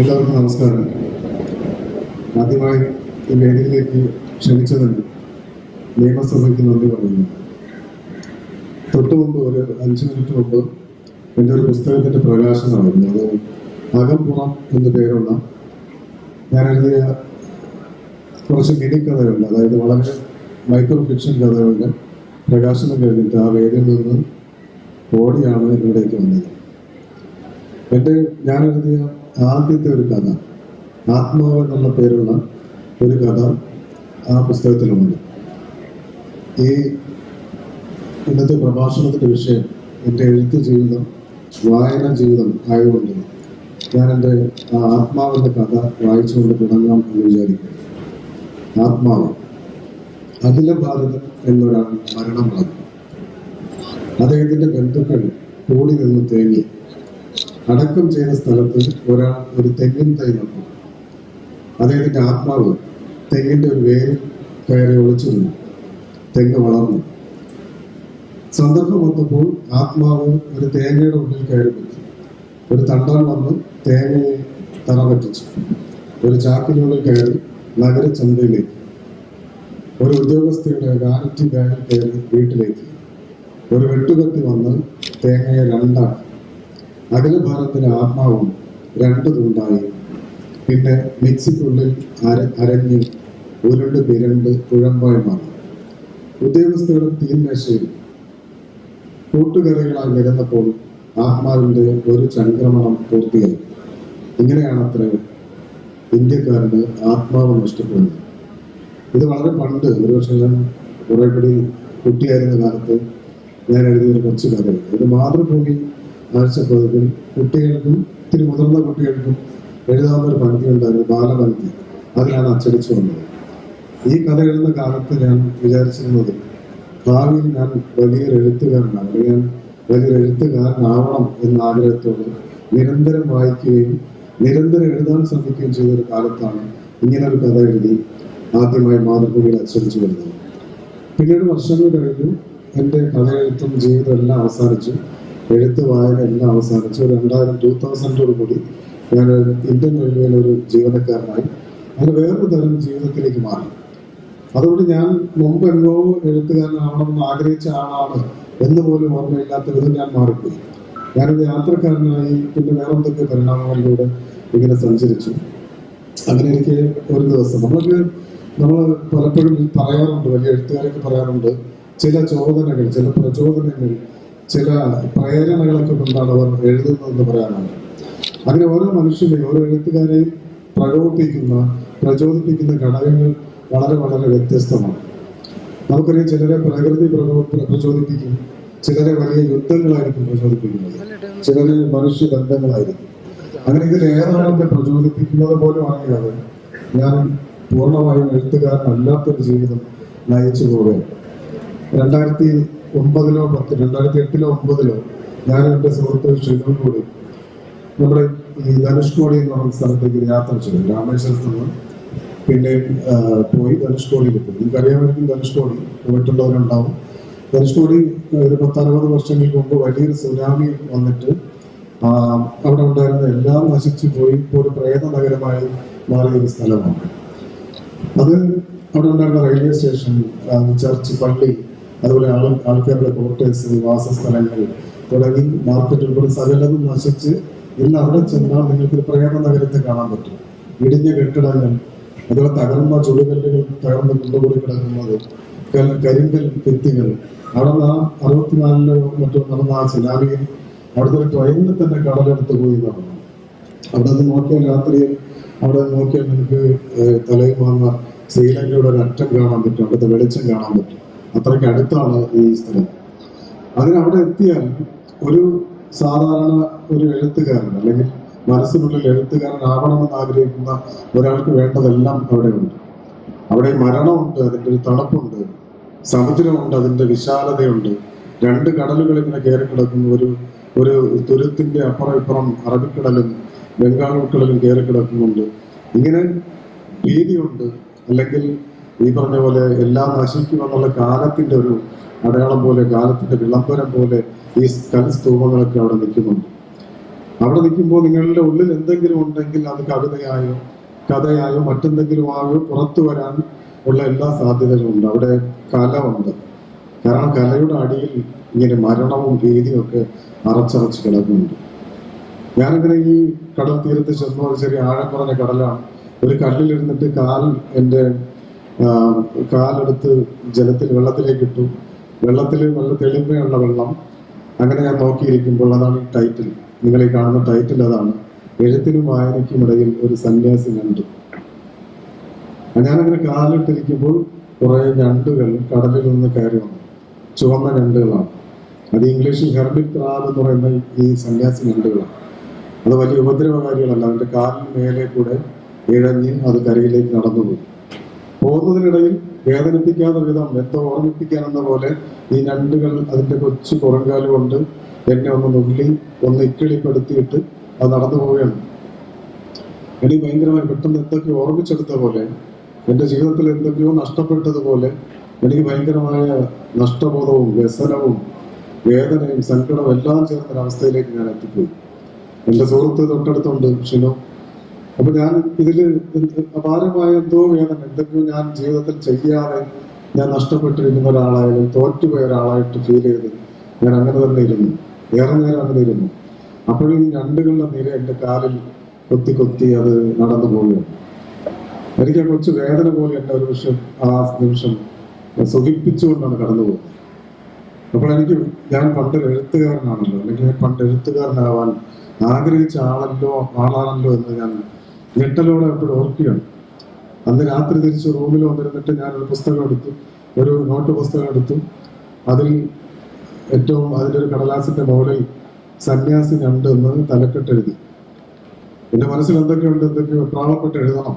എല്ലാവർക്കും നമസ്കാരം. ആദ്യമായി ഈ വേദിയിലേക്ക് ക്ഷണിച്ചതിന് നിയമസഭയ്ക്ക് നന്ദി പറയുന്നു. തൊട്ടു മുമ്പ് ഒരു അഞ്ച് മിനിറ്റ് മുമ്പ് എന്റെ ഒരു പുസ്തകത്തിന്റെ പ്രകാശനമായിരുന്നു. അത് അകംപുറം എന്ന പേരുള്ള ഞാൻ എഴുതിയ കുറച്ച് മിനി കഥകളുണ്ട് അതായത് വളരെ മൈക്രോ ഫിക്ഷൻ കഥകളുടെ പ്രകാശനം കഴിഞ്ഞിട്ട് ആ വേദിയിൽ നിന്ന് ഓടിയാണ് ഇവിടേക്ക് വന്നത്. എന്റെ ഞാൻ എഴുതിയ ആദ്യത്തെ ഒരു കഥ ആത്മാവ് എന്നുള്ള പേരുള്ള ഒരു കഥ ആ പുസ്തകത്തിലുണ്ട്. ഈ ഇന്നത്തെ പ്രഭാഷണത്തിന്റെ വിഷയം എന്റെ എഴുത്ത് ജീവിതം വായന ജീവിതം ആയതുകൊണ്ട് ഞാൻ എന്റെ ആ ആത്മാവിന്റെ കഥ വായിച്ചുകൊണ്ട് തുടങ്ങാം എന്ന് വിചാരിക്കുന്നു. ആത്മാവ് അഖില ഭാരതം എന്നൊരാൾ പറഞ്ഞു അദ്ദേഹത്തിന്റെ ബന്ധുക്കൾ കൂടി നിന്ന് തേങ്ങി അടക്കം ചെയ്ത സ്ഥലത്ത് ഒരാൾ ഒരു തെങ്ങിൻ തൈ നട്ടു. അദ്ദേഹത്തിന്റെ ആത്മാവ് തെങ്ങിന്റെ ഒരു വേര് കയറി ഒളിച്ചിരുന്നു. തെങ്ങ് വളർന്നു. സന്ദർഭം വന്നപ്പോൾ ആത്മാവ് ഒരു തേങ്ങയുടെ ഉള്ളിൽ കയറി പറ്റി ഒരു തണ്ടാൻ വന്ന് തേങ്ങയെ തറ പറ്റിച്ചു ഒരു ചാക്കിനുള്ളിൽ കയറി നഗരചന്തയിലേക്ക് ഒരു ഉദ്യോഗസ്ഥയുടെ വാനിറ്റി ബാഗിൽ കയറി വീട്ടിലേക്ക്. ഒരു വെട്ടുകത്തി വന്ന് തേങ്ങയെ രണ്ടാക്കി. അഖില ഭാരതത്തിലെ ആത്മാവും രണ്ട് തുണ്ടായി പിന്നെ മിക്സിക്കുള്ളിൽ അര അരഞ്ഞ് ഉരുണ്ട് പിരണ്ട് കുഴമ്പായി മാറി. ഉദ്യോഗസ്ഥരുടെ തീന്മേശയിൽ കൂട്ടുകറികളായി നിരന്നപ്പോൾ ആത്മാവിന്റെ ഒരു ചംക്രമണം പൂർത്തിയായി. ഇങ്ങനെയാണ് അത്ര ഇന്ത്യക്കാരന് ആത്മാവ് നഷ്ടപ്പെടുന്നത്. ഇത് വളരെ പണ്ട് ഒരുപക്ഷെ ഞാൻ കുറെ കൂടി കുട്ടിയായിരുന്ന കാലത്ത് ഞാൻ എഴുതിയൊരു കൊച്ചു കഥകൾ ഇത് മാതൃഭൂമി ആഴ്ചപ്പതിപ്പിൽ കുട്ടികൾക്കും ഇത്തിരി മുതിർന്ന കുട്ടികൾക്കും എഴുതാവുന്ന ഒരു പങ്ക്തി ഉണ്ടായിരുന്നു ബാലപങ്ക്തി അതിലാണ് അച്ചടിച്ചു വന്നത്. ഈ കഥ എഴുതുന്ന കാലത്ത് ഞാൻ വിചാരിച്ചിരുന്നത് ഭാവിയിൽ ഞാൻ വലിയൊരു എഴുത്തുകാരനാണ്. അല്ലെങ്കിൽ ഞാൻ വലിയൊരു എഴുത്തുകാരനാവണം എന്ന ആഗ്രഹത്തോട് നിരന്തരം വായിക്കുകയും നിരന്തരം എഴുതാൻ ശ്രമിക്കുകയും ചെയ്ത ഒരു കാലത്താണ് ഇങ്ങനെ ഒരു കഥ എഴുതി ആദ്യമായി മാതൃഭൂമിയിൽ അച്ചടിച്ചു വരുന്നത്. പിന്നീട് വർഷങ്ങൾ കഴിഞ്ഞു എന്റെ കഥ എഴുത്തും ജീവിതം എല്ലാം അവസാനിച്ചു. എഴുത്ത് വായന എല്ലാം അവസാനിച്ചു. രണ്ടായിരം ടൂ തൗസൻഡോട് കൂടി ഞാൻ ഇന്ത്യൻ റെയിൽവേയിൽ ഒരു ജീവനക്കാരനായി. അങ്ങനെ വേറൊരു തരം ജീവിതത്തിലേക്ക് മാറി. അതുകൊണ്ട് ഞാൻ മുമ്പ് എങ്ങോ എഴുത്തുകാരനാവണമെന്ന് ആഗ്രഹിച്ച ആളാണ് എന്ന് പോലും ഓർമ്മയില്ലാത്ത വിധം ഞാൻ മാറിപ്പോയി. ഞാനൊരു യാത്രക്കാരനായി പിന്നെ വേറെ എന്തൊക്കെ പരിണാമങ്ങളിലൂടെ ഇങ്ങനെ സഞ്ചരിച്ചു. അങ്ങനെ എനിക്ക് ഒരു ദിവസം നമ്മൾക്ക് നമ്മൾ പലപ്പോഴും പറയാറുണ്ട് വലിയ എഴുത്തുകാരൊക്കെ പറയാറുണ്ട് ചില ചോദനകൾ ചില പ്രചോദനങ്ങൾ ചില പ്രേരണകളൊക്കെ കൊണ്ടാണ് അവർ എഴുതുന്നതെന്ന് പറയാനാണ് അങ്ങനെ ഓരോ മനുഷ്യനെയും ഓരോ എഴുത്തുകാരെയും പ്രകോപിപ്പിക്കുന്ന പ്രചോദിപ്പിക്കുന്ന ഘടകങ്ങൾ വളരെ വളരെ വ്യത്യസ്തമാണ്. നമുക്കറിയാം ചിലരെ പ്രകൃതി പ്രകോ- പ്രചോദിപ്പിക്കും ചിലരെ വലിയ യുദ്ധങ്ങളായിരിക്കും പ്രചോദിപ്പിക്കുന്നത് ചിലരെ മനുഷ്യ ബന്ധങ്ങളായിരിക്കും. അങ്ങനെ ഇതിൽ ഏതാണെന്നെ പ്രചോദിപ്പിക്കുന്നത് പോലും അറിയാതെ ഞാൻ പൂർണമായും എഴുത്തുകാരനല്ലാത്തൊരു ജീവിതം നയിച്ചു പോവുകയാണ്. രണ്ടായിരത്തി ഒമ്പതിലോ പത്ത് രണ്ടായിരത്തി എട്ടിലോ ഒമ്പതിലോ ഞാൻ എന്റെ സുഹൃത്ത് ഷിനു കൂടി. നമ്മുടെ ഈ ധനുഷ്കോടി എന്ന് പറയുന്ന സ്ഥലത്തേക്ക് യാത്ര ചെയ്തു. രാമേശ്വരത്ത് നിന്ന് പിന്നെ പോയി ധനുഷ്കോടിയിൽ പോയി. നിങ്ങൾക്കറിയാമായിരിക്കും ധനുഷ്കോടി പോയിട്ടുള്ളവരുണ്ടാവും. ധനുഷ്കോടി ഒരു പത്തറുപത് വർഷങ്ങൾക്ക് മുമ്പ് വലിയൊരു സുനാമി വന്നിട്ട് അവിടെ ഉണ്ടായിരുന്ന എല്ലാം നശിച്ചു പോയി. ഇപ്പോൾ ഒരു പ്രേത നഗരമായി മാറിയ ഒരു സ്ഥലമാണ്. അത് അവിടെ ഉണ്ടായിരുന്ന റെയിൽവേ സ്റ്റേഷൻ ചർച്ച് പള്ളി അതുപോലെ ആൾ ആൾക്കാരുടെ ക്വാർട്ടേഴ്സ് വാസസ്ഥലങ്ങൾ തുടങ്ങി മാർക്കറ്റ് ഉൾപ്പെടെ സകലതും നശിച്ച് ഇന്ന് അവിടെ ചെന്നാൽ നിങ്ങൾക്ക് പ്രേത നഗരത്തെ കാണാൻ പറ്റും. ഇടിഞ്ഞ കെട്ടിടങ്ങൾ അതുപോലെ തകർന്ന ചുടുകല്ലുകൾ തകർന്ന കുണ്ടുകൂടി കിടക്കുന്നത് കൽ- കരിങ്കൽ ഭിത്തികൾ. അവിടെ നിന്ന് ആ അറുപത്തിനാലിലോ മറ്റോ നടന്ന ആ സുനാമിയിൽ അവിടുത്തെ ഒരു ട്രെയിനിൽ തന്നെ കടലെടുത്ത് പോയി നടന്നു. അവിടെ നിന്ന് നോക്കിയാൽ രാത്രിയിൽ അവിടെ നോക്കിയാൽ നിങ്ങൾക്ക് തലയിൽ വന്ന ശ്രീലങ്കയുടെ ഒരു അറ്റം കാണാൻ പറ്റും അവിടുത്തെ വെളിച്ചം കാണാൻ പറ്റും. അത്രയ്ക്ക് അടുത്താണ് ഈ സ്ഥലം. അങ്ങനെ അവിടെ എത്തിയാൽ ഒരു സാധാരണ ഒരു എഴുത്തുകാരൻ അല്ലെങ്കിൽ മനസ്സിനുള്ളിൽ എഴുത്തുകാരനാവണമെന്ന് ആഗ്രഹിക്കുന്ന ഒരാൾക്ക് വേണ്ടതെല്ലാം അവിടെ ഉണ്ട്. അവിടെ മരണമുണ്ട് അതിന്റെ ഒരു തണുപ്പുണ്ട് സമുദ്രമുണ്ട് അതിന്റെ വിശാലതയുണ്ട്. രണ്ട് കടലുകൾ ഇങ്ങനെ കയറി കിടക്കുന്ന ഒരു ഒരു തുരുത്തിന്റെ അപ്പുറം ഇപ്പുറം അറബിക്കടലും ബംഗാൾ ഉൾക്കടലും കയറി കിടക്കുന്നുണ്ട്. ഇങ്ങനെ ഭീതിയുണ്ട് അല്ലെങ്കിൽ ഈ പറഞ്ഞ പോലെ എല്ലാം നശിക്കുമെന്നുള്ള കാലത്തിന്റെ ഒരു അടയാളം പോലെ കാലത്തിന്റെ വിളംബരം പോലെ ഈ കൽസ്തൂപങ്ങളൊക്കെ അവിടെ നിൽക്കുന്നുണ്ട്. അവിടെ നിൽക്കുമ്പോൾ നിങ്ങളുടെ ഉള്ളിൽ എന്തെങ്കിലും ഉണ്ടെങ്കിൽ അത് കവിതയായോ കഥയായോ മറ്റെന്തെങ്കിലും ആയോ പുറത്തു വരാൻ ഉള്ള എല്ലാ സാധ്യതകളും ഉണ്ട്. അവിടെ കല ഉണ്ട് കാരണം കലയുടെ അടിയിൽ ഇങ്ങനെ മരണവും ഭീതിയും ഒക്കെ അറച്ചറച്ച് കിടക്കുന്നുണ്ട്. ഞാനിങ്ങനെ ഈ കടൽ തീരത്ത് ചെന്നു ചെറിയ ആഴം കുറഞ്ഞ കടലാണ്. ഒരു കല്ലിലിരുന്നിട്ട് കാൽ എന്റെ കാലെടുത്ത് ജലത്തിൽ വെള്ളത്തിലേക്ക് ഇട്ടു. വെള്ളത്തിൽ നല്ല തെളിമയുള്ള വെള്ളം. അങ്ങനെ ഞാൻ നോക്കിയിരിക്കുമ്പോൾ അതാണ് ടൈറ്റിൽ നിങ്ങൾ ഈ കാണുന്ന ടൈറ്റിൽ അതാണ്. എഴുത്തിനും വായനയ്ക്കും ഇടയിൽ ഒരു സന്യാസി ഞണ്ട് ഞാനങ്ങനെ കാലിട്ടിരിക്കുമ്പോൾ കുറെ ഞണ്ടുകൾ കടലിൽ നിന്ന് കയറി വന്നു. ചുവന്ന ഞണ്ടുകളാണ്. അത് ഇംഗ്ലീഷിൽ ഹെർബിക് ക്രാബ് എന്ന് പറയുന്ന ഈ സന്യാസി ഞണ്ടുകളാണ്. അത് വലിയ ഉപദ്രവകാരികളല്ല. അതിന്റെ കാലിന് മേലെ കൂടെ ഇഴഞ്ഞ് അത് കരയിലേക്ക് നടന്നുപോയി. പോകുന്നതിനിടയിൽ വേദനിപ്പിക്കാത്ത വിധം എന്തോ ഓർമ്മിപ്പിക്കാനെന്ന പോലെ ഈ ഞണ്ടുകൾ അതിന്റെ കൊച്ചു പുറങ്കാൽ കൊണ്ട് എന്നെ ഒന്ന് നുള്ളി ഒന്ന് ഇക്കിളിപ്പെടുത്തിയിട്ട് അത് നടന്നു പോവുകയാണ്. എനിക്ക് ഭയങ്കരമായി പെട്ടെന്ന് എന്തൊക്കെയോ ഓർമ്മിച്ചെടുത്ത പോലെ എന്റെ ജീവിതത്തിൽ എന്തൊക്കെയോ നഷ്ടപ്പെട്ടതുപോലെ എനിക്ക് ഭയങ്കരമായ നഷ്ടബോധവും വ്യസനവും വേദനയും സങ്കടവും എല്ലാം ചേർന്ന അവസ്ഥയിലേക്ക് ഞാൻ എത്തിപ്പോയി. എന്റെ സുഹൃത്ത് തൊട്ടടുത്തുണ്ട് ഷിനോ. അപ്പൊ ഞാൻ ഇതിൽ അപാരമായ എന്തോ വേദന. എന്തെങ്കിലും ഞാൻ ജീവിതത്തിൽ ചെയ്യാതെ ഞാൻ നഷ്ടപ്പെട്ടിരിക്കുന്ന ഒരാളായാലും തോറ്റുപോയ ഒരാളായിട്ട് ഫീൽ ചെയ്ത് ഞാൻ അങ്ങനെ തന്നെ ഇരുന്നു. ഏറെ നേരം അങ്ങനെ ഇരുന്നു. അപ്പോഴും ഈ ഞണ്ടുകളുടെ നിര എന്റെ കാലിൽ കൊത്തി കൊത്തി അത് നടന്നു പോവുകയാണ്. എനിക്ക് ആ കൊച്ചു വേദന പോലെ എന്റെ ഒരു നിമിഷം ആ നിമിഷം സുഖിപ്പിച്ചുകൊണ്ടാണ് കടന്നു പോകുന്നത്. അപ്പോൾ എനിക്ക് ഞാൻ പണ്ടൊരു എഴുത്തുകാരനാണല്ലോ. അല്ലെങ്കിൽ പണ്ട് എഴുത്തുകാരനാവാൻ ആഗ്രഹിച്ച ആളല്ലോ ആളാണല്ലോ എന്ന് ഞാൻ ഞെട്ടലോടെ എപ്പോഴും ഓർക്കുകയാണ് അന്ന് രാത്രി തിരിച്ച് റൂമിൽ വന്നിരുന്നിട്ട് ഞാൻ ഒരു പുസ്തകം എടുത്തു. ഒരു നോട്ട് പുസ്തകം എടുത്തു. അതിൽ ഏറ്റവും അതിന്റെ ഒരു കടലാസിന്റെ മുകളിൽ സന്യാസി ഞണ്ട് എന്ന് തലക്കെട്ട് എഴുതി. എന്റെ മനസ്സിൽ എന്തൊക്കെയുണ്ട്? എന്തൊക്കെ വെപ്രാളപ്പെട്ട് എഴുതണം.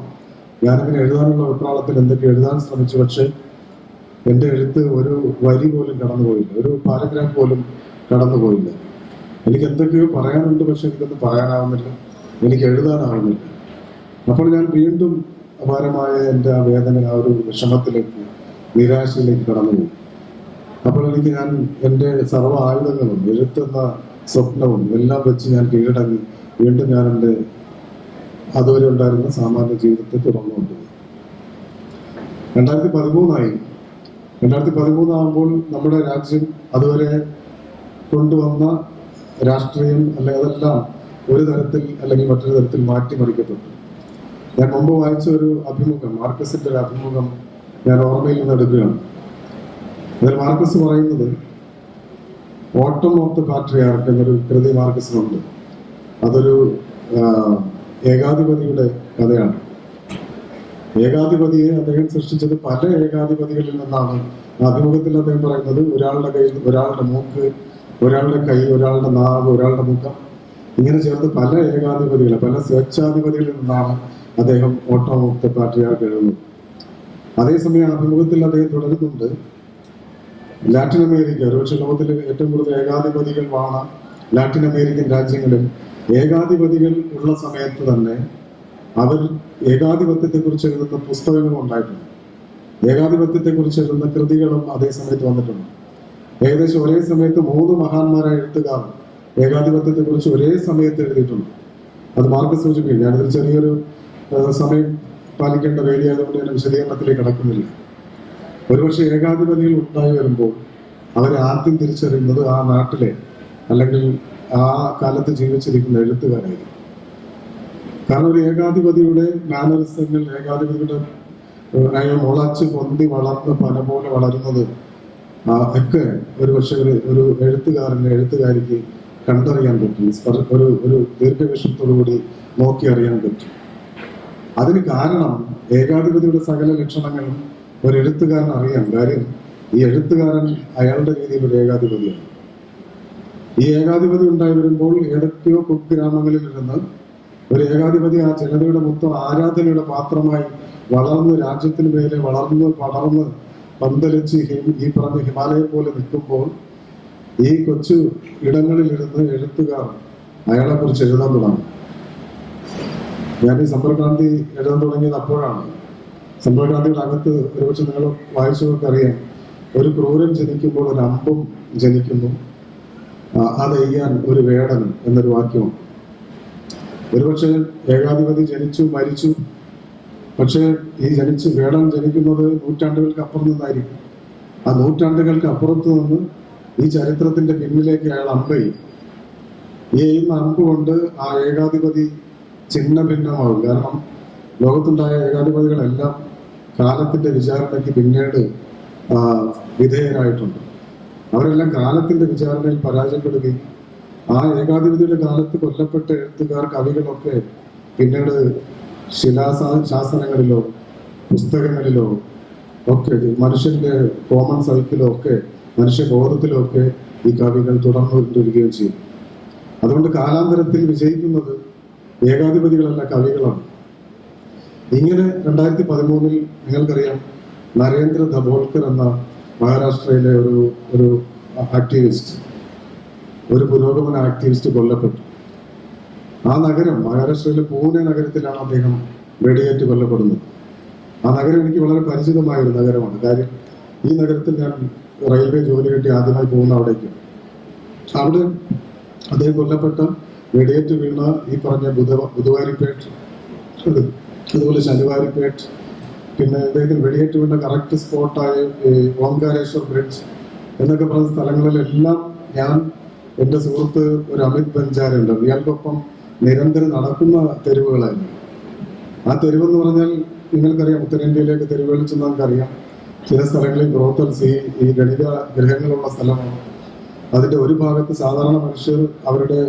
ഞാനിങ്ങനെ എഴുതാനുള്ള വെപ്രാളത്തിൽ എന്തൊക്കെ എഴുതാൻ ശ്രമിച്ചു. പക്ഷേ എന്റെ എഴുത്ത് ഒരു വരി പോലും കടന്നുപോയില്ല. ഒരു പാരഗ്രാഫ് പോലും കടന്നുപോയില്ല. എനിക്ക് എന്തൊക്കെയോ പറയാനുണ്ട് പക്ഷെ എനിക്കൊന്നും പറയാനാവുന്നില്ല. എനിക്ക് എഴുതാനാവുന്നില്ല. അപ്പോൾ ഞാൻ വീണ്ടും അപാരമായ എന്റെ ആ വേദന ആ ഒരു വിഷമത്തിലേക്ക് നിരാശയിലേക്ക് കടന്നു പോകും അപ്പോൾ എനിക്ക് ഞാൻ എന്റെ സർവ ആയുധങ്ങളും എഴുത്തുന്ന സ്വപ്നവും എല്ലാം വെച്ച് ഞാൻ കീഴടങ്ങി വീണ്ടും ഞാൻ എന്റെ അതുവരെ ഉണ്ടായിരുന്ന സാമാന്യ ജീവിതത്തെ തുറന്നു കൊണ്ടുപോയി. രണ്ടായിരത്തി പതിമൂന്നായി. രണ്ടായിരത്തി പതിമൂന്നാകുമ്പോൾ നമ്മുടെ രാജ്യം അതുവരെ കൊണ്ടുവന്ന രാഷ്ട്രീയം അല്ലെ അതെല്ലാം ഒരു തരത്തിൽ അല്ലെങ്കിൽ മറ്റൊരു തരത്തിൽ മാറ്റിമറിക്കപ്പെട്ടു. ഞാൻ മുമ്പ് വായിച്ച ഒരു അഭിമുഖം മാർക്കസിന്റെ ഒരു അഭിമുഖം ഞാൻ ഓർമ്മയിൽ നിന്ന് എടുക്കുകയാണ്. അതിൽ മാർക്കസ് പറയുന്നത് ഓട്ടം ഓഫ് ദ പാട്രിയാർക്ക് എന്നൊരു കൃതി മാർക്കസിനുണ്ട്. അതൊരു ഏകാധിപതിയുടെ കഥയാണ്. ഏകാധിപതിയെ അദ്ദേഹം സൃഷ്ടിച്ചത് പല ഏകാധിപതികളിൽ നിന്നാണ്. അഭിമുഖത്തിൽ അദ്ദേഹം പറയുന്നത് ഒരാളുടെ കയ്യിൽ ഒരാളുടെ മൂക്ക് ഒരാളുടെ കൈ ഒരാളുടെ നാവ് ഒരാളുടെ മുഖം ഇങ്ങനെ ചേർത്ത് പല ഏകാധിപതികളെ പല സ്വേച്ഛാധിപതികളിൽ നിന്നാണ് അദ്ദേഹം ഓട്ടോ ഓഫ് ദ പാർട്ടിയായി കഴിയുന്നു അതേസമയം അഭിമുഖത്തിൽ അദ്ദേഹം തുടരുന്നുണ്ട് ലാറ്റിൻ അമേരിക്ക ഒരുപക്ഷെ ലോകത്തിലെ ഏറ്റവും കൂടുതൽ ഏകാധിപതികൾ വാണ ലാറ്റിൻ അമേരിക്കൻ രാജ്യങ്ങളിൽ. ഏകാധിപതികൾ ഉള്ള സമയത്ത് തന്നെ അവർ ഏകാധിപത്യത്തെ കുറിച്ച് എഴുതുന്ന പുസ്തകങ്ങളും ഉണ്ടായിട്ടുണ്ട്. ഏകാധിപത്യത്തെ കുറിച്ച് എഴുതുന്ന കൃതികളും അതേ സമയത്ത് വന്നിട്ടുണ്ട്. ഏകദേശം ഒരേ സമയത്ത് മൂന്ന് മഹാന്മാരായ എഴുത്തുകാർ ഏകാധിപത്യത്തെ കുറിച്ച് ഒരേ സമയത്ത് എഴുതിയിട്ടുണ്ട്. അത് മാർക്ക് സൂചിപ്പിക്കും ഞാനതിൽ ചെറിയൊരു സമയം പാലിക്കേണ്ട വേദിയായതുകൊണ്ട് ഞാൻ വിശദീകരണത്തിലേക്ക് കടക്കുന്നില്ല. ഒരുപക്ഷെ ഏകാധിപതികൾ ഉണ്ടായി വരുമ്പോൾ അവരെ ആദ്യം തിരിച്ചറിയുന്നത് ആ നാട്ടിലെ അല്ലെങ്കിൽ ആ കാലത്ത് ജീവിച്ചിരിക്കുന്ന എഴുത്തുകാരായിരിക്കും. കാരണം ഒരു ഏകാധിപതിയുടെ മാനറിസങ്ങൾ ഏകാധിപതിയുടെ അയാൾ മുളച്ച് പൊന്തി വളർന്ന് പന പോലെ വളരുന്നത് ഒക്കെ ഒരു പക്ഷെ ഒരു ഒരു എഴുത്തുകാരന് എഴുത്തുകാരിക്ക് കണ്ടറിയാൻ പറ്റും. ഒരു ഒരു ദീർഘവീക്ഷണത്തോടു കൂടി നോക്കി അറിയാൻ പറ്റും. അതിന് കാരണം ഏകാധിപതിയുടെ സകല ലക്ഷണങ്ങളും ഒരു എഴുത്തുകാരൻ അറിയാം. കാര്യം ഈ എഴുത്തുകാരൻ അയാളുടെ രീതിയിൽ ഒരു ഏകാധിപതിയാണ്. ഈ ഏകാധിപതി ഉണ്ടായി വരുമ്പോൾ ഏതൊക്കെയോ കുഗ്രാമങ്ങളിൽ ഇരുന്ന് ഒരു ഏകാധിപതി ആ ജനതയുടെ മൊത്തം ആരാധനയുടെ പാത്രമായി വളർന്ന് രാജ്യത്തിന് മേലെ വളർന്ന് പടർന്ന് പന്തലിച്ച് ഈ പറഞ്ഞ ഹിമാലയം പോലെ നിൽക്കുമ്പോൾ ഈ കൊച്ചു ഇടങ്ങളിൽ ഇരുന്ന് എഴുത്തുകാർ അയാളെ കുറിച്ച് എഴുതാൻ തുടങ്ങും. ഞാൻ ഈ സമ്പർക്രാന്തി എഴുതാൻ തുടങ്ങിയത് അപ്പോഴാണ്. സമ്പർക്രാന്തിയുടെ അകത്ത് ഒരുപക്ഷെ നിങ്ങൾ വായിച്ചവർക്ക് അറിയാം. ഒരു ക്രൂരൻ ജനിക്കുമ്പോൾ ഒരു അമ്പും ജനിക്കുന്നു. ആ, അത് എയ്യാൻ ഒരു വേടൻ എന്നൊരു വാക്യമാണ് ഒരുപക്ഷെ ഏകാധിപതി ജനിച്ചു മരിച്ചു. പക്ഷേ ഈ ജനിച്ച് വേടൻ ജനിക്കുന്നത് നൂറ്റാണ്ടുകൾക്ക് അപ്പുറം നിന്നായിരിക്കും. ആ നൂറ്റാണ്ടുകൾക്ക് അപ്പുറത്ത് നിന്ന് ഈ ചരിത്രത്തിന്റെ പിന്നിലേക്ക് അയാൾ അമ്പയും ഈ എയ്യുന്ന അമ്പ് കൊണ്ട് ആ ഏകാധിപതി ചിഹ്ന ഭിന്നമാകും. കാരണം ലോകത്തുണ്ടായ ഏകാധിപതികളെല്ലാം കാലത്തിന്റെ വിചാരണയ്ക്ക് പിന്നീട് വിധേയരായിട്ടുണ്ട്. അവരെല്ലാം കാലത്തിന്റെ വിചാരണയിൽ പരാജയപ്പെടുകയും ആ ഏകാധിപതിയുടെ കാലത്ത് കൊല്ലപ്പെട്ട എഴുത്തുകാർ കവികളൊക്കെ പിന്നീട് ശിലാസാ ശാസനങ്ങളിലോ പുസ്തകങ്ങളിലോ ഒക്കെ മനുഷ്യന്റെ കോമൺ സൈക്കിലോ ഒക്കെ മനുഷ്യബോധത്തിലോ ഒക്കെ ഈ കവികൾ തുടർന്നു കൊണ്ടുവരികയും ചെയ്യും. അതുകൊണ്ട് കാലാന്തരത്തിൽ വിജയിക്കുന്നത് ഏകാധിപതികളല്ല കവികളാണ്. ഇങ്ങനെ രണ്ടായിരത്തി പതിമൂന്നിൽ നിങ്ങൾക്കറിയാം നരേന്ദ്ര ധബോൾക്കർ എന്ന മഹാരാഷ്ട്രയിലെ ഒരു ഒരു ആക്ടിവിസ്റ്റ് ഒരു പുരോഗമന ആക്ടിവിസ്റ്റ് കൊല്ലപ്പെട്ടു. ആ നഗരം മഹാരാഷ്ട്രയിലെ പൂനെ നഗരത്തിലാണ് അദ്ദേഹം വെടിയേറ്റ് കൊല്ലപ്പെടുന്നത്. ആ നഗരം എനിക്ക് വളരെ പരിചിതമായ ഒരു നഗരമാണ്. കാര്യം ഈ നഗരത്തിൽ ഞാൻ റെയിൽവേ ജോലി കിട്ടി ആദ്യമായി പോകുന്ന അവിടേക്ക്. അവിടെ അദ്ദേഹം കൊല്ലപ്പെട്ട വെടിയേറ്റ് വീണ ഈ പറഞ്ഞ ബുധ ബുധവാരിപ്പേട്ട്. അത് അതുപോലെ ശനിവാരിപ്പേട്ട്. പിന്നെ ഇദ്ദേഹത്തിന് വെടിയേറ്റ് വീണ കറക്റ്റ് സ്പോട്ടായ ഓംകാരേശ്വർ ബ്രിഡ്ജ് എന്നൊക്കെ പറഞ്ഞ സ്ഥലങ്ങളിലെല്ലാം ഞാൻ എന്റെ സുഹൃത്ത് ഒരു അമിത് ബഞ്ചാരുണ്ട്. ഇയാൾക്കൊപ്പം നിരന്തരം നടക്കുന്ന തെരുവുകളായിരുന്നു ആ തെരുവെന്ന് പറഞ്ഞാൽ നിങ്ങൾക്കറിയാം ഉത്തരേന്ത്യയിലേക്ക് തെരുവുകളിൽ ചെന്ന് നമുക്കറിയാം. ചില സ്ഥലങ്ങളിൽ ബ്രോത്തൽസ് ഈ ഈ ഗണിത ഗ്രഹങ്ങളുള്ള സ്ഥലമാണ്. അതിന്റെ ഒരു ഭാഗത്ത് സാധാരണ മനുഷ്യർ അവരുടെ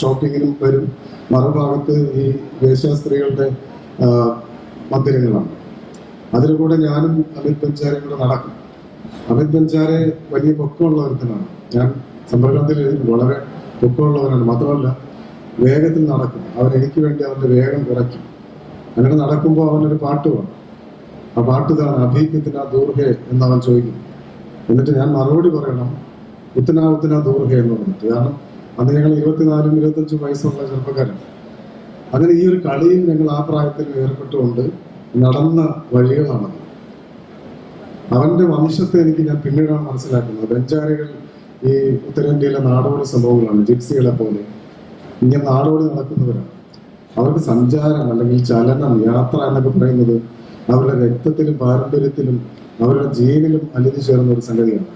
ഷോപ്പിങ്ങിനും വരും. മറുഭാഗത്ത് ഈ വേശ്യാസ്ത്രീകളുടെ സ്ത്രീകളുടെ മന്ദിരങ്ങളാണ്. അതിലൂടെ കൂടെ ഞാനും അമിത് പഞ്ചാരയും കൂടെ നടക്കും. അമിത് ബഞ്ചാരെ വലിയ പൊക്കമുള്ള ഒരുത്തനാണ്. ഞാൻ സമ്പർക്കത്തിൽ വളരെ പൊക്കമുള്ളവനാണ്. മാത്രമല്ല വേഗത്തിൽ നടക്കും. അവൻ എനിക്ക് വേണ്ടി അവന്റെ വേഗം കുറയ്ക്കും. അങ്ങനെ നടക്കുമ്പോൾ അവനൊരു പാട്ട് പാടും. ആ പാട്ട് ഇതാണ് അഭീക്കത്തിന ദൂർഹെ എന്ന് അവൻ ചോദിക്കും. എന്നിട്ട് ഞാൻ മറുപടി പറയണം ഉത്തനാ ഉത്തന ദൂർഹെ എന്ന് പറഞ്ഞിട്ട്. കാരണം അന്ന് ഞങ്ങൾ ഇരുപത്തിനാലും ഇരുപത്തഞ്ചും വയസ്സുള്ള ചെറുപ്പക്കാരാണ് അങ്ങനെ ഈ ഒരു കളിയും ഞങ്ങൾ ആ പ്രായത്തിൽ ഏർപ്പെട്ടുകൊണ്ട് നടന്ന വഴികളാണ് അവന്റെ വംശത്തെ എനിക്ക് ഞാൻ പിന്നീടാണ് മനസ്സിലാക്കുന്നത്. ബെഞ്ചാരികൾ ഈ ഉത്തരേന്ത്യയിലെ നാടോടി സംഭവങ്ങളാണ് ജിപ്സികളെ പോലെ. ഇങ്ങനെ നാടോടി നടക്കുന്നവരാണ്. അവർക്ക് സഞ്ചാരം അല്ലെങ്കിൽ ചലനം യാത്ര എന്നൊക്കെ പറയുന്നത് അവരുടെ രക്തത്തിലും പാരമ്പര്യത്തിലും അവരുടെ ജീവിലും അലിഞ്ഞു ചേർന്ന ഒരു സംഗതിയാണ്.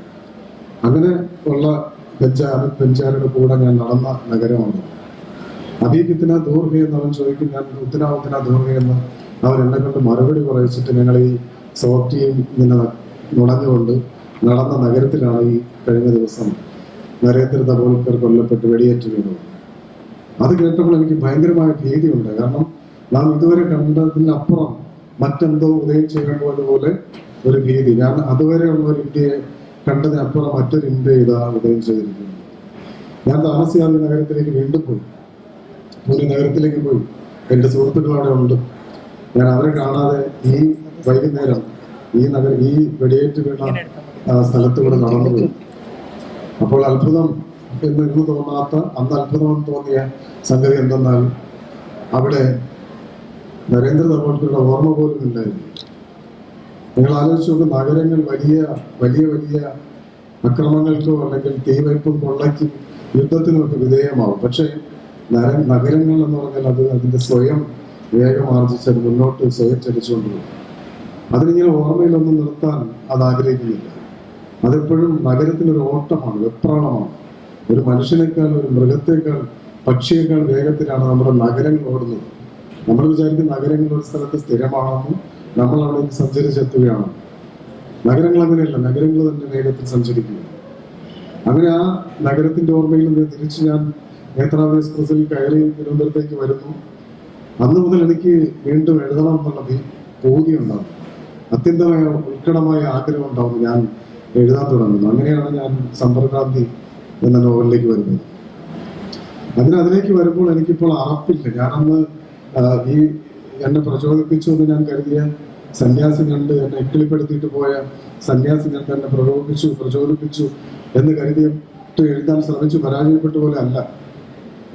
അങ്ങനെ ഉള്ള ബെഞ്ചാ ബെഞ്ചാരുടെ കൂടെ ഞാൻ നടന്ന നഗരമാണ്. അബീബിത്തിന എന്ന് അവൻ ചോദിക്കും ഞാൻ ഉത്തന ഉത്തന എന്ന്. അവൻ എന്നെ കൊണ്ട് മറുപടി പറയിച്ചിട്ട് ഞങ്ങൾ ഈ സോഫ്റ്റിയും ഇങ്ങനെ നുണഞ്ഞുകൊണ്ട് നടന്ന നഗരത്തിലാണ് ഈ കഴിഞ്ഞ ദിവസം നരേന്ദ്ര ദബോൾക്കർ കൊല്ലപ്പെട്ട് വെടിയേറ്റ് വീണത്. അത് കേട്ടപ്പോൾ എനിക്ക് ഭയങ്കരമായ ഭീതിയുണ്ട്. കാരണം നാം ഇതുവരെ കണ്ടതിനപ്പുറം മറ്റെന്തോ ഉദയം ചെയ്യാൻ പോയതുപോലെ ഒരു ഭീതി. കാരണം അതുവരെയുള്ള ഒരു ഇന്ത്യയെ കണ്ടതിനപ്പുറം മറ്റൊരു ഇന്ത്യ ഇതാ ഉദയം ചെയ്തിരിക്കുന്നു. ഞാൻ താമസിയാതെ നഗരത്തിലേക്ക് വീണ്ടും പോയി. ഒരു നഗരത്തിലേക്ക് പോയി. എന്റെ സുഹൃത്തുക്കൾ അവിടെ ഉണ്ട്. ഞാൻ അവരെ കാണാതെ ഈ വൈകുന്നേരം ഈ നഗര ഈ വെടിയേറ്റ് വീണ സ്ഥലത്തൂടെ നടന്നുപോയി അപ്പോൾ അത്ഭുതം എന്ന് ഇന്ന് തോന്നാത്ത അന്ന് അത്ഭുതമെന്ന് തോന്നിയ സംഗതി എന്തെന്നാൽ അവിടെ നരേന്ദ്ര ദബോൾക്കറുടെ ഓർമ്മ പോലും ഇല്ലായിരുന്നു. നിങ്ങൾ ആലോചിച്ച് നോക്ക് നഗരങ്ങൾ വലിയ വലിയ വലിയ അക്രമങ്ങൾക്കോ അല്ലെങ്കിൽ തീവയ്പും കൊള്ളയ്ക്കും യുദ്ധത്തിനൊക്കെ വിധേയമാവും. പക്ഷേ നര നഗരങ്ങൾ എന്ന് പറഞ്ഞാൽ അത് അതിന്റെ സ്വയം വേഗം ആർജിച്ച് അത് മുന്നോട്ട് സ്വയം ചലിച്ചുകൊണ്ടുപോകും അതിനിങ്ങനെ ഓർമ്മയിലൊന്നും നിർത്താൻ അത് ആഗ്രഹിക്കുന്നില്ല അതെപ്പോഴും നഗരത്തിനൊരു ഓട്ടമാണ് വെപ്രാളമാണ്. ഒരു മനുഷ്യനേക്കാൾ ഒരു മൃഗത്തേക്കാൾ പക്ഷിയേക്കാൾ വേഗത്തിലാണ് നമ്മുടെ നഗരങ്ങൾ ഓടുന്നത്. നമ്മൾ വിചാരിക്കുന്ന നഗരങ്ങൾ ഒരു സ്ഥലത്ത് സ്ഥിരമാണെന്നും നമ്മൾ അവിടേക്ക് സഞ്ചരിച്ചെത്തുകയാണ്. നഗരങ്ങൾ അങ്ങനെയല്ല നഗരങ്ങൾ തന്നെ വേഗത്തിൽ സഞ്ചരിക്കുക അങ്ങനെ ആ നഗരത്തിന്റെ ഓർമ്മയിൽ നിന്ന് തിരിച്ച് ഞാൻ നേത്രാവതി എക്സ്പ്രസിൽ കയറി തിരുവനന്തപുരത്തേക്ക് വരുന്നു. അന്ന് മുതൽ എനിക്ക് വീണ്ടും എഴുതണം എന്നുള്ള പൂതിയുണ്ടാവും അത്യന്തമായ ഉത്കടമായ ആഗ്രഹം ഉണ്ടാവും ഞാൻ എഴുതാൻ തുടങ്ങുന്നു. അങ്ങനെയാണ് ഞാൻ സമ്പർക്രാന്തി എന്ന നോവലിലേക്ക് വരുന്നത്. അതിന് അതിലേക്ക് വരുമ്പോൾ എനിക്കിപ്പോൾ അറപ്പില്ല. ഞാനന്ന് ഈ എന്നെ പ്രചോദിപ്പിച്ചു എന്ന് ഞാൻ കരുതിയ സന്യാസി കണ്ട് എന്നെ എക്കിളിപ്പെടുത്തിയിട്ട് പോയ സന്യാസി കണ്ട് എന്നെ പ്രകോപിച്ചു പ്രചോദിപ്പിച്ചു എന്ന് കരുതിയിട്ട് എഴുതാൻ ശ്രമിച്ചു. പരാജയപ്പെട്ട പോലെ അല്ല.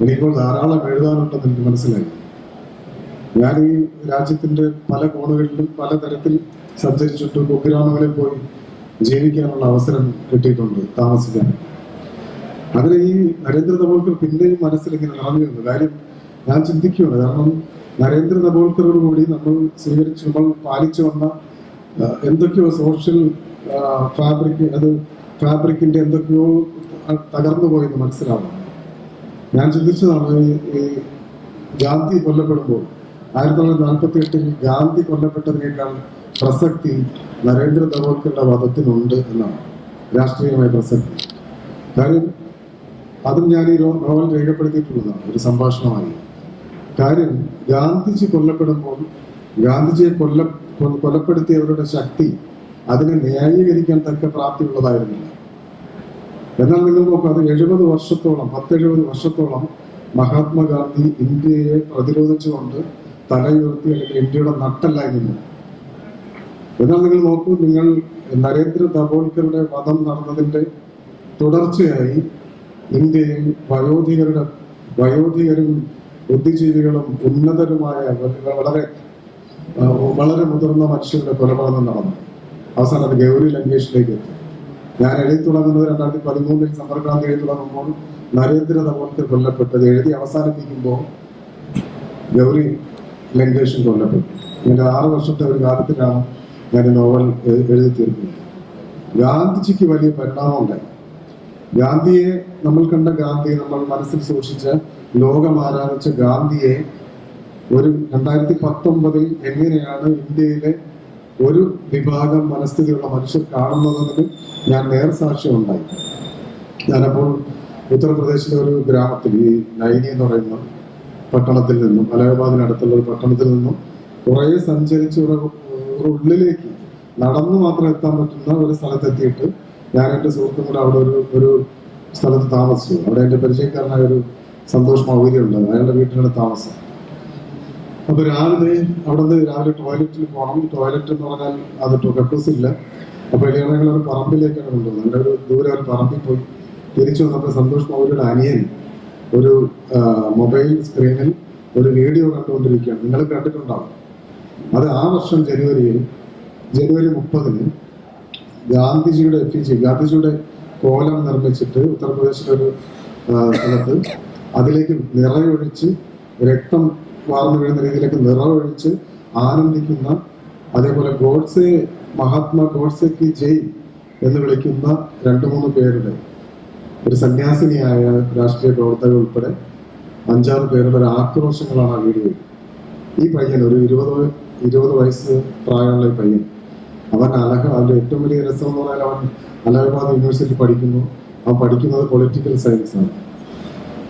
എനിക്കിപ്പോൾ ധാരാളം എഴുതാനുണ്ടെന്ന് എനിക്ക് മനസ്സിലായി. ഞാൻ ഈ രാജ്യത്തിന്റെ പല കോണുകളിലും പല തരത്തിൽ സഞ്ചരിച്ചിട്ട് കുഗ്രാമങ്ങളിൽ പോയി ജീവിക്കാനുള്ള അവസരം കിട്ടിയിട്ടുണ്ട് താമസിക്കാൻ. അങ്ങനെ ഈ നരേന്ദ്ര ദബോൾക്കർ പിന്നെയും മനസ്സിൽ ഇങ്ങനെ നിറഞ്ഞു കാര്യം ഞാൻ ചിന്തിക്കുകയാണ്. കാരണം നരേന്ദ്ര ദബോൾക്കറോട് കൂടി നമ്മൾ സ്വീകരിച്ച് നമ്മൾ പാലിച്ചു വന്ന എന്തൊക്കെയോ സോഷ്യൽ ഫാബ്രിക് അത് ഫാബ്രിക്കിന്റെ എന്തൊക്കെയോ തകർന്നു പോയെന്ന് മനസ്സിലാവുന്നു. ഞാൻ ചിന്തിച്ചതാണ് ഈ ഗാന്ധി കൊല്ലപ്പെടുമ്പോൾ ആയിരത്തി തൊള്ളായിരത്തി നാൽപ്പത്തി എട്ടിൽ ഗാന്ധി കൊല്ലപ്പെട്ടതിനേക്കാൾ പ്രസക്തി നരേന്ദ്ര ദബോൾക്കറുടെ വധത്തിനുണ്ട് എന്നാണ്. രാഷ്ട്രീയമായ പ്രസക്തി. കാര്യം അതും ഞാൻ ഈ നോവൽ രേഖപ്പെടുത്തിയിട്ടുള്ളതാണ് ഒരു സംഭാഷണമായി. കാര്യം ഗാന്ധിജി കൊല്ലപ്പെടുമ്പോൾ ഗാന്ധിജിയെ കൊല്ല കൊലപ്പെടുത്തിയവരുടെ ശക്തി അതിനെ ന്യായീകരിക്കാൻ തക്ക പ്രാപ്തിയുള്ളതായിരുന്നില്ല. എന്നാൽ നിങ്ങൾ നോക്കൂ അത് എഴുപത് വർഷത്തോളം പത്തെഴുപത് വർഷത്തോളം മഹാത്മാഗാന്ധി ഇന്ത്യയെ പ്രതിരോധിച്ചുകൊണ്ട് തലയുയർത്തി അല്ലെങ്കിൽ ഇന്ത്യയുടെ നട്ടല്ലായി നിന്നു എന്നാൽ നിങ്ങൾ നോക്കൂ നിങ്ങൾ നരേന്ദ്ര ദബോൾക്കറുടെ വധം നടന്നതിന്റെ തുടർച്ചയായി ഇന്ത്യയിൽ വയോധികരുടെ വയോധികരും ബുദ്ധിജീവികളും ഉന്നതരുമായ വളരെ വളരെ മുതിർന്ന മനുഷ്യരുടെ കൊലപാതകം നടന്നു. അവസാനം അത് ഗൗരി ലങ്കേഷിലേക്ക് എത്തി. ഞാൻ എഴുതി തുടങ്ങുന്നത് രണ്ടായിരത്തി പതിമൂന്നിൽ സമരക്രാന്തി എഴുതി തുടങ്ങുമ്പോൾ നരേന്ദ്ര ദവോൽക്കർ കൊല്ലപ്പെട്ടത് എഴുതി അവസാനിപ്പിക്കുമ്പോൾ ഗൗരി ലങ്കേഷൻ കൊല്ലപ്പെട്ടു. എന്റെ ആറ് വർഷത്തെ ഒരു കാലത്തിലാണ് ഞാൻ നോവൽ എഴുതി തീർക്കുന്നത് ഗാന്ധിജിക്ക് വലിയ പരിണാമം ഉണ്ടായി ഗാന്ധിയെ നമ്മൾ കണ്ട ഗാന്ധിയെ നമ്മൾ മനസ്സിൽ സൂക്ഷിച്ച ലോകം ആരാധിച്ച ഗാന്ധിയെ ഒരു രണ്ടായിരത്തി പത്തൊമ്പതിൽ എങ്ങനെയാണ് ഇന്ത്യയിലെ ഒരു വിഭാഗം മനസ്ഥിതിയുള്ള മനുഷ്യർ കാണുന്നതെന്ന് ഞാൻ നേർസാക്ഷ്യം ഉണ്ടായി ഞാനപ്പോൾ ഉത്തർപ്രദേശിലെ ഒരു ഗ്രാമത്തിൽ ഈ നൈനി എന്ന് പറയുന്ന പട്ടണത്തിൽ നിന്നും അലഹബാദിനടുത്തുള്ള ഒരു പട്ടണത്തിൽ നിന്നും കുറേ സഞ്ചരിച്ച് ഒരു ഉള്ളിലേക്ക് നടന്നു മാത്രം എത്താൻ പറ്റുന്ന ഒരു സ്ഥലത്തെത്തിയിട്ട് ഞാൻ എന്റെ സുഹൃത്തും കൂടെ അവിടെ ഒരു ഒരു സ്ഥലത്ത് താമസിച്ചു. അവിടെ എന്റെ പരിചയക്കാരനായ ഒരു സന്തോഷ് മൗര്യ ഉണ്ട് അയാളുടെ വീട്ടിലാണ് താമസം. അപ്പൊ രാവിലെ അവിടെ നിന്ന് രാവിലെ ടോയ്ലറ്റിൽ പോകണം ടോയ്ലറ്റ് എന്ന് പറഞ്ഞാൽ അത് കക്കൂസ് ഇല്ല. അപ്പൊ ഇളയങ്ങൾ ഒരു പറമ്പിലേക്കാണ് കൊണ്ടുവന്നത്. അവിടെ ഒരു ദൂരെ ഒരു പറമ്പിൽ പോയി. തിരിച്ചു വന്നപ്പോൾ സന്തോഷ് മൗര്യയുടെ അനിയൻ ഒരു മൊബൈൽ സ്ക്രീനിൽ ഒരു വീഡിയോ കണ്ടുകൊണ്ടിരിക്കുകയാണ്. നിങ്ങൾ കണ്ടിട്ടുണ്ടാവും. അത് ആ വർഷം ജനുവരിയിൽ ജനുവരി മുപ്പതിന് ഗാന്ധിജിയുടെ എഫിജി ഗാന്ധിജിയുടെ കോലം നിർമ്മിച്ചിട്ട് ഉത്തർപ്രദേശിലെ ഒരു ആ, സ്ഥലത്ത് അതിലേക്ക് നിറയൊഴിച്ച് രക്തം വാർന്നു വീഴുന്ന രീതിയിലേക്ക് നിറവൊഴിച്ച് ആനന്ദിക്കുന്ന അതേപോലെ ഗോഡ്സെ മഹാത്മാ ഗോഡ്സെക്ക് ജയ് എന്ന് വിളിക്കുന്ന രണ്ടു മൂന്ന് പേരുടെ ഒരു സന്യാസിനിയായ രാഷ്ട്രീയ പ്രവർത്തകർ ഉൾപ്പെടെ അഞ്ചാറ് പേരുടെ ഒരു ആക്രോശങ്ങളാണ് ആ വീഡിയോയിൽ ഈ പയ്യൻ ഒരു ഇരുപത് ഇരുപത് വയസ്സ് പ്രായമുള്ള ഈ പയ്യൻ. അവൻ അലഹ അവന്റെ ഏറ്റവും വലിയ രസം എന്ന് പറഞ്ഞാൽ അവൻ അലഹബാദ് യൂണിവേഴ്സിറ്റി പഠിക്കുന്നു. അവൻ പഠിക്കുന്നത് പൊളിറ്റിക്കൽ സയൻസ് ആണ്.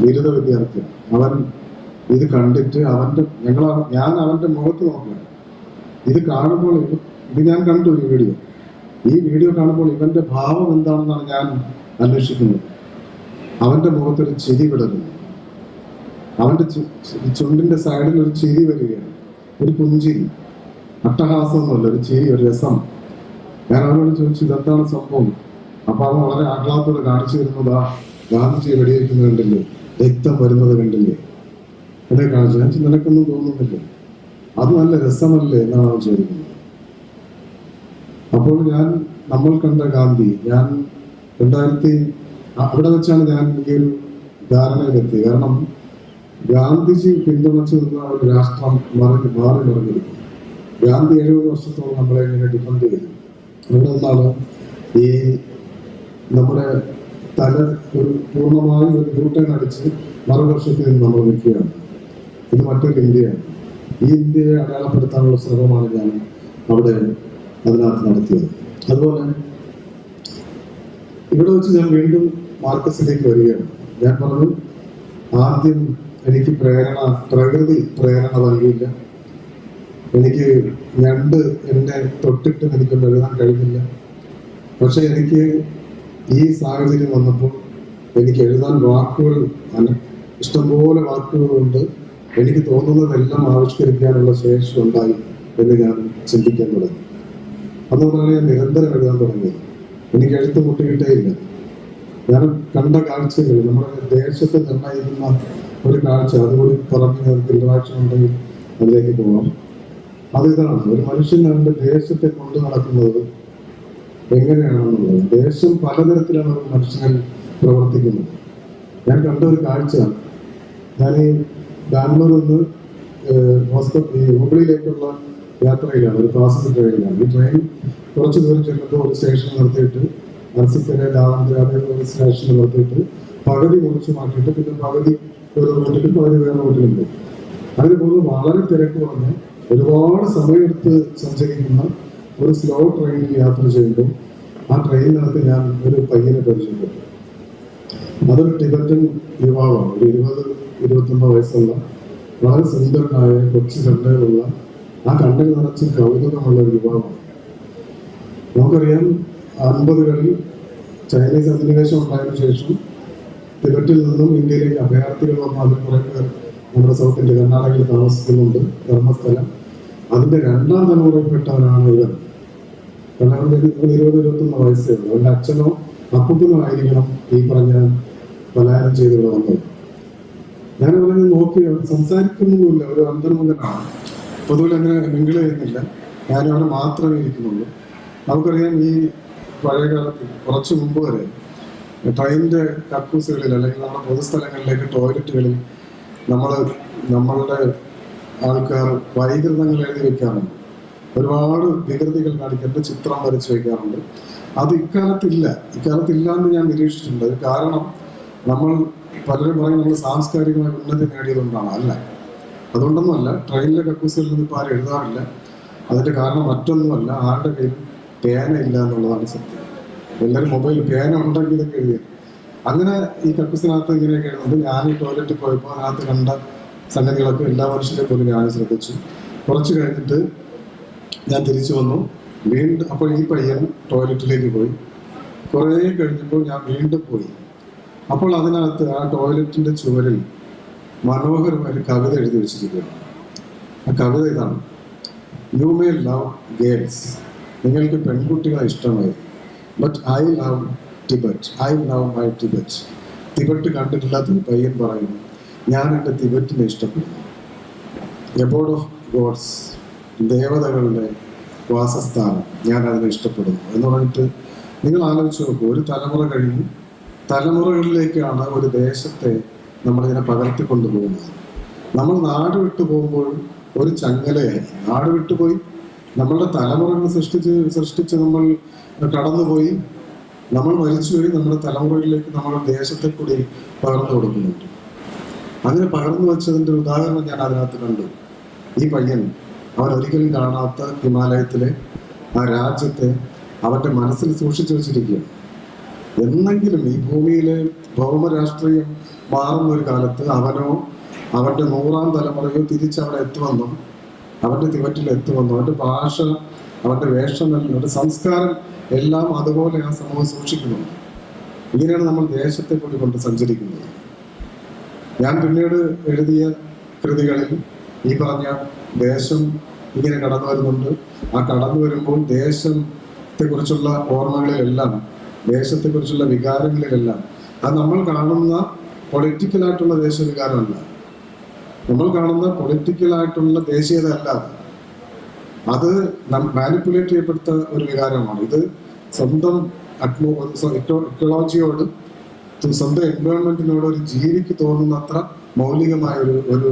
ബിരുദ വിദ്യാർത്ഥി. അവൻ ഇത് കണ്ടിട്ട് അവന്റെ ഞങ്ങൾ ഞാൻ അവന്റെ മുഖത്ത് നോക്കുക. ഇത് കാണുമ്പോൾ ഇത് ഞാൻ കണ്ടു ഈ വീഡിയോ. ഈ വീഡിയോ കാണുമ്പോൾ ഇവന്റെ ഭാവം എന്താണെന്നാണ് ഞാൻ അന്വേഷിക്കുന്നത്. അവന്റെ മുഖത്തൊരു ചിരി വിടരുന്നു അവന്റെ ചുണ്ടിന്റെ സൈഡിൽ ഒരു ചിരി വരികയാണ്. ഒരു പുഞ്ചിരി. അട്ടഹാസമൊന്നുമല്ല ഒരു ചിരി ഒരു രസം. ഞാൻ അവനോട് ചോദിച്ചു ഇതെന്താണ് സംഭവം? അപ്പൊ അവൻ വളരെ ആഹ്ലാദത്തോടെ കാണിച്ചു തരുന്നതാ ഗാന്ധിജിയെ വെടിവെക്കുന്നത് കണ്ടില്ലേ? രക്തം വരുന്നത് കണ്ടില്ലേ? എന്നെ കാണിച്ചു. നിനക്കൊന്നും തോന്നുന്നില്ലേ? അത് നല്ല രസമല്ലേ? എന്നാണ് ചോദിക്കുന്നത്. അപ്പോൾ ഞാൻ നമ്മൾ കണ്ട ഗാന്ധി ഞാൻ രണ്ടായിരത്തി അവിടെ വെച്ചാണ് ഞാൻ ഈ ഒരു ധാരണയിലെത്തിയത്. കാരണം ഗാന്ധിജി പിന്തുണച്ചു നിന്ന ഒരു രാഷ്ട്രം മറി മാറി മറിഞ്ഞിരിക്കും ഗാന്ധി എഴുപത് വർഷത്തോളം നമ്മളെ ഇങ്ങനെ ഡിപ്പെൻഡ് ചെയ്തു. അവിടെ നിന്നാണ് ഈ നമ്മുടെ തല ഒരു പൂർണമായി ഒരു ഗ്ലൂട്ടൻ അടിച്ച് മറുവർഷത്തിൽ നമ്മൾ നിൽക്കുകയാണ്. ഇത് മറ്റൊരു ഇന്ത്യയാണ്. ഈ ഇന്ത്യയെ അടയാളപ്പെടുത്താനുള്ള ശ്രമമാണ് ഞാൻ അവിടെ അതിനകത്ത് നടത്തിയത്. അതുപോലെ ഇവിടെ വെച്ച് ഞാൻ വീണ്ടും മാർക്കസിലേക്ക് വരികയാണ്. ഞാൻ പറഞ്ഞു ആദ്യം എനിക്ക് പ്രേരണ പ്രകൃതി പ്രേരണ നൽകിയില്ല. എനിക്ക് രണ്ട് എന്നെ തൊട്ടിട്ട് എനിക്കൊന്നും എഴുതാൻ കഴിഞ്ഞില്ല. പക്ഷെ എനിക്ക് ഈ സാഹചര്യം വന്നപ്പോൾ എനിക്ക് എഴുതാൻ വാക്കുകൾ ഇഷ്ടംപോലെ വാക്കുകളുണ്ട്. എനിക്ക് തോന്നുന്നതെല്ലാം ആവിഷ്കരിക്കാനുള്ള ശേഷി ഉണ്ടായി എന്ന് ഞാൻ ചിന്തിക്കാൻ തുടങ്ങി. അതുകൊണ്ടാണ് ഞാൻ നിരന്തരം എഴുതാൻ തുടങ്ങിയത്. എനിക്ക് എഴുത്ത് മുട്ടിയിട്ടേ ഇല്ല ഞാൻ കണ്ട കാഴ്ചകൾ നമ്മുടെ ദേശത്തെ നിർണയിക്കുന്ന ഒരു കാഴ്ച അതുകൂടി പറഞ്ഞ് ഇന്ററാക്ഷൻ ഉണ്ടെങ്കിൽ അതിലേക്ക് പോകാം അത് ഇതാണ്. ഒരു മനുഷ്യൻ അവന്റെ ദേശത്തെ കൊണ്ടു നടക്കുന്നത് എങ്ങനെയാണെന്നുള്ളത് ദേശം പലതരത്തിലാണ് മനുഷ്യൻ പ്രവർത്തിക്കുന്നത്. ഞാൻ കണ്ട ഒരു കാഴ്ച ഞാൻ ഈ ബാംഗ്ലൂരിൽ നിന്ന് ഈ യാത്രയിലാണ് ഒരു പാസഞ്ചർ ട്രെയിനിലാണ്. ഈ ട്രെയിൻ കുറച്ച് ദൂരം ചെല്ലുമ്പോൾ ഒരു സ്റ്റേഷൻ നിർത്തിയിട്ട് അർസിക്കര ഡാവന്തര അതേപോലെ സ്റ്റേഷനിൽ നിർത്തിയിട്ട് പകുതി മുറിച്ച് മാറ്റിയിട്ട് പിന്നെ പകുതി ഒരു റൂട്ടിലും പകുതി വേറെ റൂട്ടിലും പോകും. അതിന് പോകുന്നത് വളരെ തിരക്ക് കുറഞ്ഞ് ഒരുപാട് സമയമെടുത്ത് സഞ്ചരിക്കുന്ന ഒരു സ്ലോ ട്രെയിനിൽ യാത്ര ചെയ്യുമ്പോൾ ആ ട്രെയിനിനകത്ത് ഞാൻ ഒരു പയ്യനെ പരിചയപ്പെട്ടു. അതൊരു ടിബറ്റൻ യുവാവാണ്. ഒരു ഇരുപത് ഇരുപത്തൊമ്പത് വയസ്സുള്ള വളരെ സുന്ദരനായ കൊച്ചു കണ്ണുകളുള്ള ആ കണ്ണിൽ നിറച്ച് കൗതുകമുള്ള ഒരു യുവാവാണ്. നമുക്കറിയാം അൻപതുകളിൽ ചൈനീസ് അധിനിവേശം ഉണ്ടായതിനു ശേഷം ടിബറ്റിൽ നിന്നും ഇന്ത്യയിലേക്ക് അഭയാർത്ഥികൾ വന്ന അതിൽ കുറെ പേർ നമ്മുടെ സൗത്ത് ഇന്ത്യ കർണാടകയിൽ താമസിക്കുന്നുണ്ട് ധർമ്മസ്ഥലം. അതിന്റെ രണ്ടാം തലമുറയിൽപ്പെട്ടവരാണ് ഇവൻ ഇവന് ഇരുപത് ഇരുപത്തൊന്ന് വയസ്സേ ഉള്ളൂ. അവന്റെ അച്ഛനോ അപ്പൂപ്പനോ ആയിരിക്കണം. ഈ പറഞ്ഞ പലായനം ചെയ്ത് ഇവിടെ വന്നത്. ഞാൻ അവനെ നോക്കി സംസാരിക്കുന്നുമില്ല. ഒരു അന്തർമുഖനാണ്. പൊതുവെ അങ്ങനെ മിങ്കിൾ ചെയ്യുന്നില്ല. ഞാൻ അവനെ മാത്രമേ ഇരിക്കുന്നുള്ളൂ. നമുക്കറിയാം ഈ പഴയകാലത്ത് കുറച്ച് മുമ്പ് വരെ ട്രെയിനിന്റെ കക്കൂസുകളിൽ അല്ലെങ്കിൽ നമ്മുടെ പൊതുസ്ഥലങ്ങളിലേക്ക് ടോയ്ലറ്റുകളിൽ നമ്മൾ നമ്മളുടെ ആൾക്കാർ വൈകൃതങ്ങൾ എഴുതി വെക്കാറുണ്ട്. ഒരുപാട് വികൃതികൾ കാണിക്കേണ്ട ചിത്രം വരച്ച് വയ്ക്കാറുണ്ട്. അത് ഇക്കാലത്തില്ല. ഇക്കാലത്തില്ല എന്ന് ഞാൻ നിരീക്ഷിച്ചിട്ടുണ്ട്. കാരണം നമ്മൾ പലരും പറയും നമ്മൾ സാംസ്കാരികമായി ഉന്നതി നേടിയതുകൊണ്ടാണ്. അല്ല. അതുകൊണ്ടൊന്നുമല്ല. ട്രെയിനിലെ കക്കൂസിൽ നിന്ന് ഇപ്പോൾ ആരും എഴുതാറില്ല. അതിന്റെ കാരണം മറ്റൊന്നുമല്ല. ആരുടെ കയ്യിൽ പേന ഇല്ല എന്നുള്ളതാണ് സത്യം. എല്ലാവരും മൊബൈൽ പേന ഉണ്ടെങ്കിൽ ഇതൊക്കെ എഴുതിയത് അങ്ങനെ ഈ കക്കൂസിനകത്ത് ഇങ്ങനെയൊക്കെ എഴുതുന്നുണ്ട് ഞാൻ ഈ ടോയ്ലറ്റിൽ പോയപ്പോൾ അതിനകത്ത് കണ്ട സംഗതികളൊക്കെ എല്ലാ മനുഷ്യരെ പോലും ഞാൻ ശ്രദ്ധിച്ചു. കുറച്ച് കഴിഞ്ഞിട്ട് ഞാൻ തിരിച്ചു വന്നു. വീണ്ടും അപ്പോൾ ഈ പയ്യൻ ടോയ്ലറ്റിലേക്ക് പോയി. കുറേ കഴിഞ്ഞപ്പോൾ ഞാൻ വീണ്ടും പോയി. അപ്പോൾ അതിനകത്ത് ആ ടോയ്ലറ്റിന്റെ ചുവരിൽ മനോഹരമായ ഒരു കവിത എഴുതി വെച്ചിരിക്കുകയാണ്. ആ കവിത ഇതാണ്. യു മേ ലവ് ഗേൾസ് നിങ്ങൾക്ക് പെൺകുട്ടികളെ ഇഷ്ടമായി but I love Tibet I love my Tibet Tibet കണ്ടിട്ടില്ലാത്ത ഒരു പയ്യൻ പറയുന്നു ഞാൻ എന്റെ ടിബറ്റിനെ ഇഷ്ടപ്പെടുന്നു. എബോർഡ് ഓഫ് ഗോഡ്സ് ദേവതകളുടെ വാസസ്ഥാനം ഞാൻ അതിനെ ഇഷ്ടപ്പെടുന്നു എന്ന് പറഞ്ഞിട്ട് നിങ്ങൾ ആലോചിച്ച് നോക്കൂ ഒരു തലമുറ കഴിഞ്ഞ് തലമുറകളിലേക്കാണ് ഒരു ദേശത്തെ നമ്മളിങ്ങനെ പകർത്തിക്കൊണ്ടുപോകുന്നത് നമ്മൾ നാട് വിട്ടു പോകുമ്പോൾ ഒരു ചങ്ങലയായി. നാട് വിട്ടുപോയി നമ്മളുടെ തലമുറകൾ സൃഷ്ടിച്ച് സൃഷ്ടിച്ച് നമ്മൾ കടന്നുപോയി നമ്മൾ മരിച്ചുപോയി നമ്മുടെ തലമുറകളിലേക്ക് നമ്മൾ ദേശത്തെ കൂടി പകർന്നു കൊടുക്കുന്നുണ്ട്. അങ്ങനെ പകർന്നു വെച്ചതിന്റെ ഉദാഹരണം ഞാൻ അതിനകത്ത് കണ്ടു. ഈ പയ്യൻ അവൻ ഒരിക്കലും കാണാത്ത ഹിമാലയത്തിലെ ആ രാജ്യത്തെ അവരുടെ മനസ്സിൽ സൂക്ഷിച്ചു വെച്ചിരിക്കുകയാണ്. എന്നെങ്കിലും ഈ ഭൂമിയിലെ ഭൗമരാഷ്ട്രീയം മാറുന്ന ഒരു കാലത്ത് അവനോ അവന്റെ നൂറാം തലമുറയോ തിരിച്ച് അവിടെ എത്തുമെന്നും അവന്റെ തിവറ്റിൽ എത്തുമെന്നും അവന്റെ ഭാഷ അവന്റെ വേഷം അവന്റെ സംസ്കാരം എല്ലാം അതുപോലെ ആ സമൂഹം സൂക്ഷിക്കുന്നുണ്ട്. ഇങ്ങനെയാണ് നമ്മൾ ദേശത്തെ കൂടി കൊണ്ട് സഞ്ചരിക്കുന്നത്. ഞാൻ പിന്നീട് എഴുതിയ കൃതികളിൽ ഈ പറഞ്ഞ ദേശം ഇങ്ങനെ കടന്നു വരുന്നുണ്ട്. ആ കടന്നു വരുമ്പോൾ ദേശത്തെ കുറിച്ചുള്ള ഓർമ്മകളിലെല്ലാം ദേശത്തെ കുറിച്ചുള്ള വികാരങ്ങളിലെല്ലാം അത് നമ്മൾ കാണുന്ന പൊളിറ്റിക്കൽ പൊളിറ്റിക്കലായിട്ടുള്ള ദേശവികാരമല്ല. നമ്മൾ കാണുന്ന പൊളിറ്റിക്കലായിട്ടുള്ള ദേശീയത അല്ല അത്. അത് മാനിപ്പുലേറ്റ് ചെയ്യപ്പെടുത്ത ഒരു വികാരമാണ്. ഇത് സ്വന്തം അറ്റ്മോ ഇക്കോളജിയോട് സ്വന്തം എൻവയോൺമെന്റിനോട് ഒരു ജീവിക്ക് തോന്നുന്നത്ര മൗലികമായ ഒരു ഒരു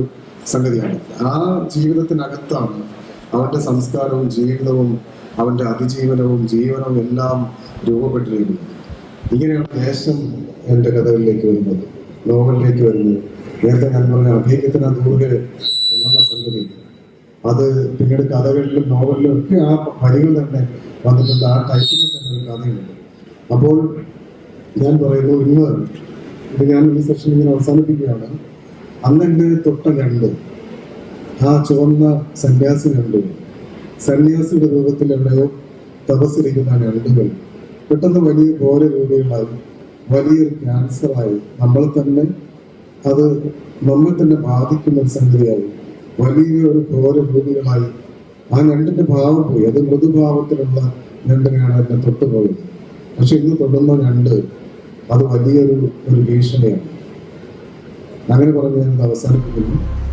സംഗതിയാണ്. ആ ജീവിതത്തിനകത്താണ് അവന്റെ സംസ്കാരവും ജീവിതവും അവന്റെ അതിജീവനവും ജീവനവും എല്ലാം രൂപപ്പെട്ടിരിക്കുന്നത്. ഇങ്ങനെയാണ് ദേശം എന്റെ കഥകളിലേക്ക് വരുന്നത് നോവലിലേക്ക് വരുന്നത്. നേരത്തെ ഞാൻ പറഞ്ഞ അഭിനയത്തിന് ദൂരെ എന്നുള്ള സംഗതി. അത് പിന്നീട് കഥകളിലും നോവലിലും ഒക്കെ ആ വരികൾ തന്നെ വന്നിട്ടുണ്ട്. ആ ടൈപ്പിൽ തന്നെ ഒരു കഥയുണ്ട്. അപ്പോൾ ഞാൻ പറയുന്നു ഇന്ന് ഇത് ഞാൻ ഈ സെഷൻ ഇങ്ങനെ അവസാനിപ്പിക്കുകയാണ്. അന്ന് എന്നെ തൊട്ട കണ്ടു ആ ചുവന്ന സന്യാസി കണ്ടു സന്യാസിയുടെ രൂപത്തിൽ എവിടെയോ തപസ്സിരിക്കുന്ന ഞണ്ടുകൾ പെട്ടെന്ന് വലിയ ഘോര രൂപങ്ങളായി വലിയൊരു ക്യാൻസറായി നമ്മൾ തന്നെ അത് നമ്മെ തന്നെ ബാധിക്കുന്ന സംഗതിയായി വലിയ ഒരു ഘോര രൂപികളായി ആ ഞണ്ടിന്റെ ഭാവം പോയി. അത് മൃദുഭാവത്തിലുള്ള ഞണ്ടിനെയാണ് എന്നെ തൊട്ടുപോയത്. പക്ഷെ ഇന്ന് തൊടുന്ന ഞണ്ട് അത് വലിയൊരു ഒരു ഭീഷണിയാണ്. അങ്ങനെ പറഞ്ഞ് ഞാനത് അവസാനിപ്പിക്കുന്നു.